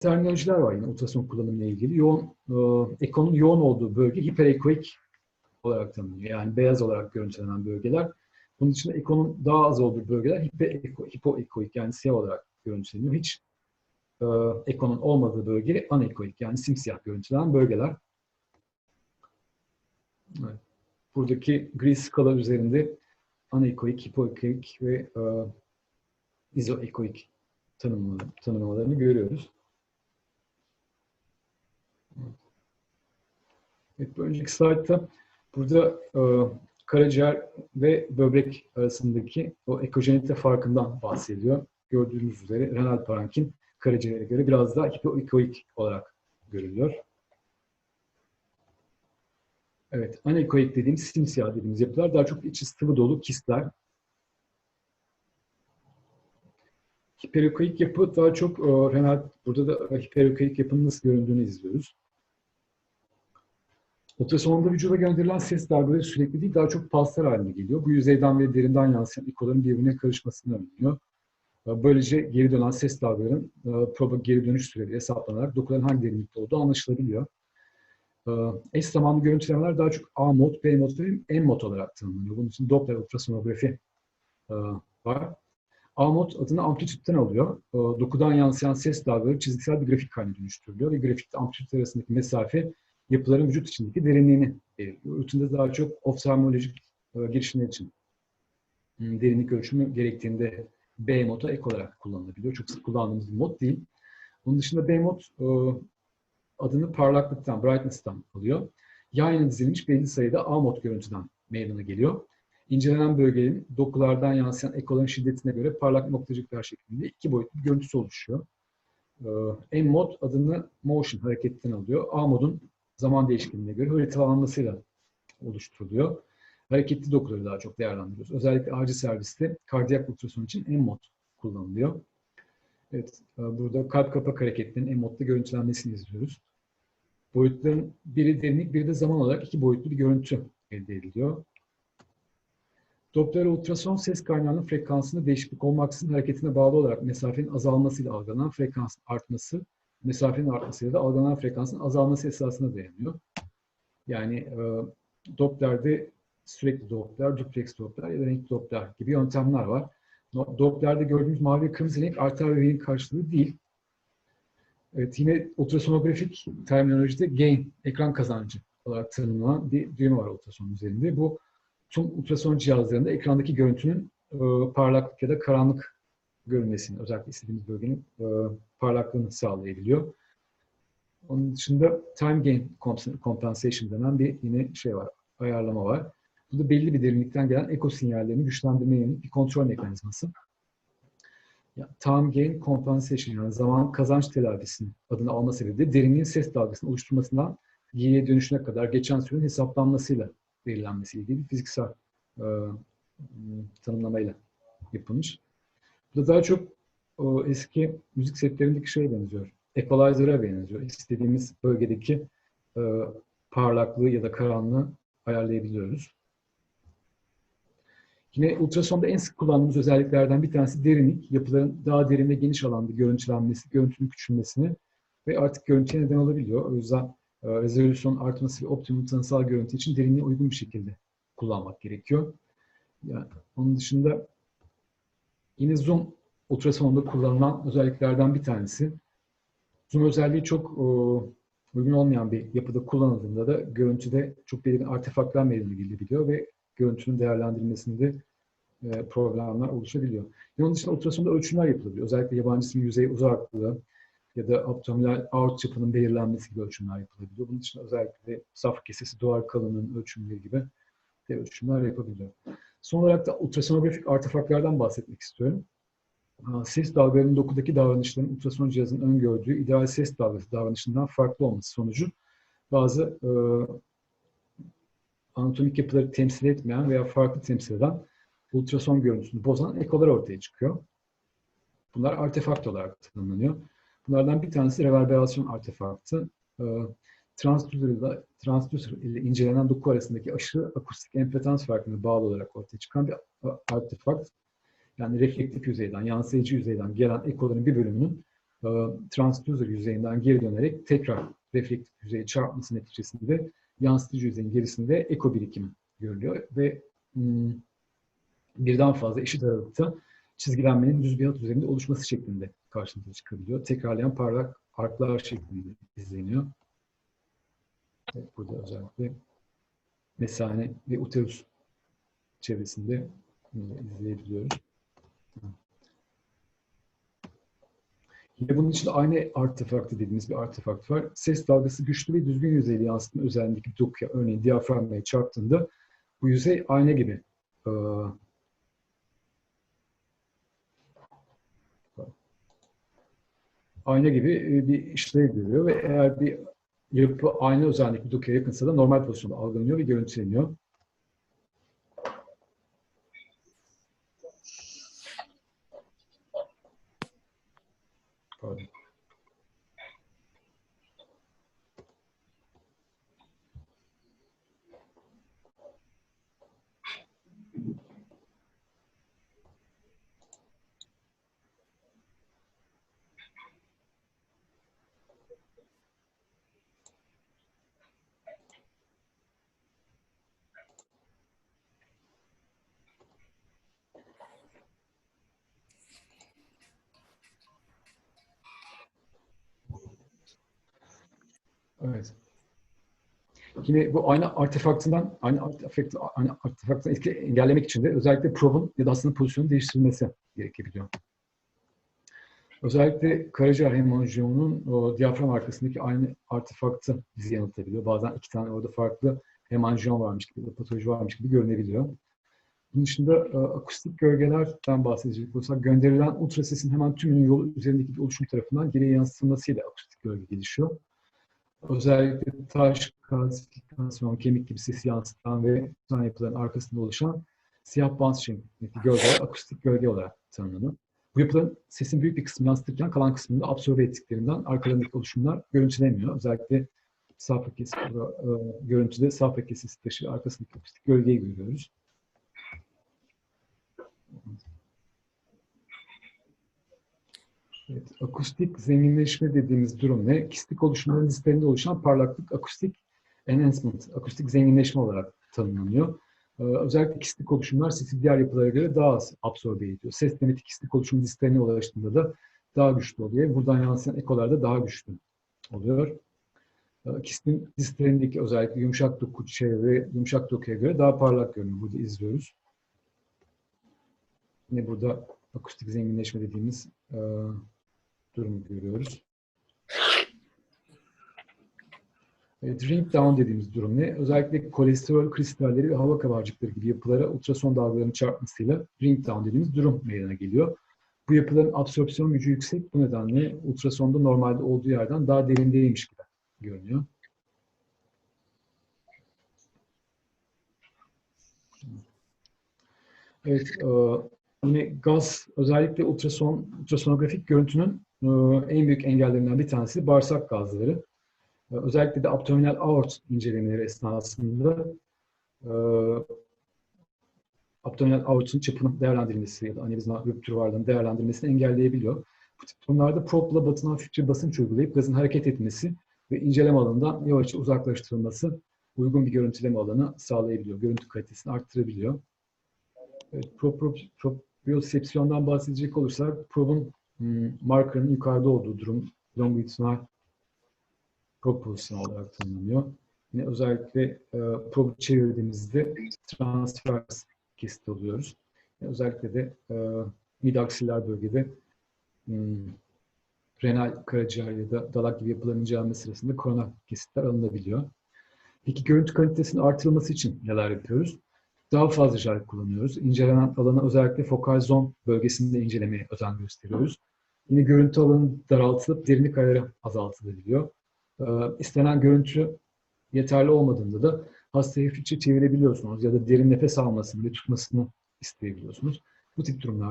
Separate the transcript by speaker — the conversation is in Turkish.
Speaker 1: terminolojiler var yine ultrason kullanımıyla ilgili. Yoğun, e, ekonun yoğun olduğu bölge hiperekoik olarak tanımlanıyor. Yani beyaz olarak görüntülenen bölgeler. Bunun dışında ekonun daha az olduğu bölgeler hipo, hipoekoik yani siyah olarak görüntüleniyor. Hiç e, ekonun olmadığı bölge anekoik yani simsiyah görüntülenen bölgeler. Evet. Buradaki gri skala üzerinde anekoik, hipoekoik ve e, izoekoik tanımlamalarını görüyoruz. Evet, bir önceki slaytta burada e, karaciğer ve böbrek arasındaki o ekojenite farkından bahsediyor. Gördüğünüz üzere renal parenkim karaciğere göre biraz daha hipoekoik olarak görülüyor. Evet, anekoik dediğimiz simsiyah dediğimiz yapılar daha çok içi sıvı dolu kistler. Hiperekoik yapı daha çok e, renal, burada da hiperekoik yapının nasıl göründüğünü izliyoruz. Ultrasonda vücuda gönderilen ses dalgaları sürekli değil, daha çok pulslar haline geliyor. Bu yüzeyden ve derinden yansıyan ikoların birbirine karışmasını önlüyor. Böylece geri dönen ses dalgalarının e, proba geri dönüş süreleri hesaplanarak dokuların hangi derinlikte olduğu anlaşılabiliyor. E, eş zamanlı görüntülemeler daha çok A mod, B mod ve M mod olarak tanımlanıyor. Bunun için Doppler ultrasonografi e, var. A mod adını amplitütten alıyor. Dokudan yansıyan ses dalgaları çizgisel bir grafik haline dönüştürülüyor ve grafikte amplitüt arasındaki mesafe yapıların vücut içindeki derinliğini belirliyor. Rutinde daha çok oftalmolojik girişimler için hmm, derinlik ölçümü gerektiğinde B moda ek olarak kullanılabiliyor. Çok sık kullandığımız bir mod değil. Onun dışında B mod adını parlaklıktan, brightness'tan alıyor. Yan yana dizilmiş belli sayıda A mod görüntüden meydana geliyor. İncelenen bölgenin dokulardan yansıyan ekoların şiddetine göre parlak noktacıklar şeklinde iki boyutlu bir görüntüsü oluşuyor. M mod adını motion hareketten alıyor. A modun zaman değişkenliğine göre haritalanmasıyla oluşturuluyor. Hareketli dokuları daha çok değerlendiriyoruz. Özellikle acil serviste kardiyak ultrason için M-mod kullanılıyor. Evet, e, burada kalp kapak hareketlerinin M-modda görüntülenmesini izliyoruz. Boyutların biri derinlik, biri de zaman olarak iki boyutlu bir görüntü elde ediliyor. Doppler ultrason ses kaynağının frekansında değişiklik olmaksızın hareketine bağlı olarak mesafenin azalmasıyla algılanan frekansın artması, mesafenin artmasıyla da algılanan frekansın azalması esasına dayanıyor. Yani e, Doppler'de sürekli Doppler, duplex Doppler ya da renk Doppler gibi yöntemler var. Doppler'de gördüğümüz mavi ve kırmızı renk arter ve karşılığı değil. Evet, yine ultrasonografik terminolojide gain, ekran kazancı olarak tanımlanan bir düğme var ultrason üzerinde. Bu tüm ultrason cihazlarında ekrandaki görüntünün e, parlaklık ya da karanlık görünmesini, özellikle istediğimiz bölgenin e, parlaklığını sağlayabiliyor. Onun dışında time gain compensation denen bir yine şey var, ayarlama var. Bu da belli bir derinlikten gelen eko sinyallerini güçlendirmeye yönelik bir kontrol mekanizması. Yani time gain compensation yani zaman kazanç telafisinin adını alma sebebi de derinliğin ses dalgasını oluşturmasından geriye dönüşüne kadar geçen sürenin hesaplanmasıyla belirlenmesiyle ilgili fiziksel e, tanımlamayla yapılmış. Bu da daha çok o eski müzik setlerindeki şeye benziyor. Equalizer'a benziyor. İstediğimiz bölgedeki e, parlaklığı ya da karanlığı ayarlayabiliyoruz. Yine ultrasonda en sık kullandığımız özelliklerden bir tanesi derinlik. Yapıların daha derin ve geniş alanda görüntülenmesi, görüntünün küçülmesini ve artık görüntüye neden olabiliyor. O yüzden e, rezolüsyon artması ve optimum tanısal görüntü için derinliğe uygun bir şekilde kullanmak gerekiyor. Yani onun dışında yine zoom ultrasonda kullanılan özelliklerden bir tanesi. Zoom özelliği çok e, uygun olmayan bir yapıda kullanıldığında da görüntüde çok belirgin artefaktlar meydana gelebiliyor ve görüntünün değerlendirilmesinde e, problemler oluşabiliyor. Onun dışında ultrasonda ölçümler yapılabiliyor. Özellikle yabancı sim yüzey uzaklığı ya da abdominal aort çapının belirlenmesi gibi ölçümler yapılabiliyor. Bunun dışında özellikle safra kesesi, duvar kalınlığının ölçümleri gibi de ölçümler yapabiliyor. Son olarak da ultrasonografik artefaktlardan bahsetmek istiyorum. Ses dalgalarının dokudaki davranışların ultrason cihazının öngördüğü ideal ses dalgası davranışından farklı olması sonucu bazı e, anatomik yapıları temsil etmeyen veya farklı temsil eden ultrason görüntüsünü bozan ekolar ortaya çıkıyor. Bunlar artefakt olarak tanımlanıyor. Bunlardan bir tanesi reverberasyon artefaktı. Ee, transducer ile, transducer ile incelenen doku arasındaki aşırı akustik empedans farkına bağlı olarak ortaya çıkan bir artefakt. Yani reflektif yüzeyden, yansıyıcı yüzeyden gelen ekoların bir bölümünün e, transducer yüzeyinden geri dönerek tekrar reflektif yüzeye çarpması neticesinde yansıtıcı yüzeyin gerisinde eko birikimi görülüyor ve hmm, birden fazla eşit aralıkta çizgilenmenin düz bir hat üzerinde oluşması şeklinde karşımıza çıkabiliyor. Tekrarlayan parlak arklar şeklinde izleniyor. Burada özellikle mesane ve uterus çevresinde izleyebiliyoruz. Yine bunun içinde aynı artefaktı dediğimiz bir artefakt var. Ses dalgası güçlü ve düzgün yüzeyli yansıtma özelliğindeki dokuya, örneğin diyaframaya çarptığında bu yüzey ayna gibi e, ayna gibi bir işlev görüyor ve eğer bir yapı ayna özellikle bir dokuya yakınsa da normal pozisyonda algılanıyor ve görüntüleniyor. Evet. Yine bu aynı artefaktından, aynı artefakt, aynı artefakttan etki engellemek için de özellikle probe'un ya da aslında pozisyonu değiştirilmesi gerekebiliyor. Özellikle karaciğer hemanjiyonun o diyafram arkasındaki aynı artefaktı bizi yanıltabiliyor. Bazen iki tane orada farklı hemanjiyon varmış gibi, da patoloji varmış gibi görünebiliyor. Bunun dışında e, akustik gölgelerden bahsedecek olursak gönderilen ultrasesin hemen tümünün yolu üzerindeki bir oluşum tarafından geriye yansıtılmasıyla akustik gölge gelişiyor. Özellikle taş, kalsifikasyon, kemik gibi sesi yansıtan ve tutan yapıların arkasında oluşan siyah bant şeklindeki gölgeler akustik gölge olarak tanımlanıyor. Bu yapıların sesin büyük bir kısmını yansıtırken kalan kısmını absorbe ettiklerinden arkalarındaki oluşumlar görüntüleniyor. Özellikle safra kesisi, e, görüntüde safra kesisi taşı arkasındaki akustik gölgeyi görüyoruz. Evet, akustik zenginleşme dediğimiz durum ne? Kistik oluşumların listelerinde oluşan parlaklık akustik enhancement, akustik zenginleşme olarak tanımlanıyor. Ee, özellikle kistik oluşumlar sesi diğer yapılara göre daha az absorbe ediyor. Ses demetik kistik oluşum listelerine ulaştığında da daha güçlü oluyor. Buradan yansıyan ekolar da daha güçlü oluyor. Ee, kistin listelerindeki özellikle yumuşak doku çevre, yumuşak dokuya göre daha parlak görünüyor. Burada izliyoruz. Yine burada akustik zenginleşme dediğimiz e, durumu görüyoruz. Evet, down dediğimiz durum ne? Özellikle kolesterol kristalleri ve hava kabarcıkları gibi yapılara ultrason dalgalarının çarpmasıyla ring down dediğimiz durum meydana geliyor. Bu yapıların absorpsiyon gücü yüksek. Bu nedenle ultrasonda normalde olduğu yerden daha derindeymiş gibi görünüyor. Evet, e, yine gaz özellikle ultrason, ultrasonografik görüntünün en büyük engellerinden bir tanesi bağırsak gazları. E, özellikle de abdominal aort incelemeleri esnasında e, abdominal aortun çapının değerlendirilmesi ya da anevrizma rüptür varlığının değerlendirilmesini engelleyebiliyor. Bu tip durumlarda probla batına hafifçe basınç uygulayıp gazın hareket etmesi ve inceleme alanından yavaşça uzaklaştırılması uygun bir görüntüleme alanı sağlayabiliyor. Görüntü kalitesini arttırabiliyor. Evet, pro, pro, propriosepsiyondan bahsedecek olursak probun markerının yukarıda olduğu durum longitudinal propulsion olarak tanımlanıyor. Yine özellikle e, probu çevirdiğimizde transvers kesit alıyoruz. Yani özellikle de e, midaksiller bölgede hmm, renal karaciğer ya da dalak gibi yapıların incelenme sırasında korona kesitler alınabiliyor. Peki görüntü kalitesinin artırılması için neler yapıyoruz? Daha fazla jel kullanıyoruz. İncelenen alana özellikle fokal zon bölgesinde incelemeye özen gösteriyoruz. Yine görüntü alanı daraltılıp derinlik ayarı azaltılabiliyor. Ee, istenen görüntü yeterli olmadığında da hastayı hafifçe çevirebiliyorsunuz ya da derin nefes almasını ve tutmasını isteyebiliyorsunuz. Bu tip durumlar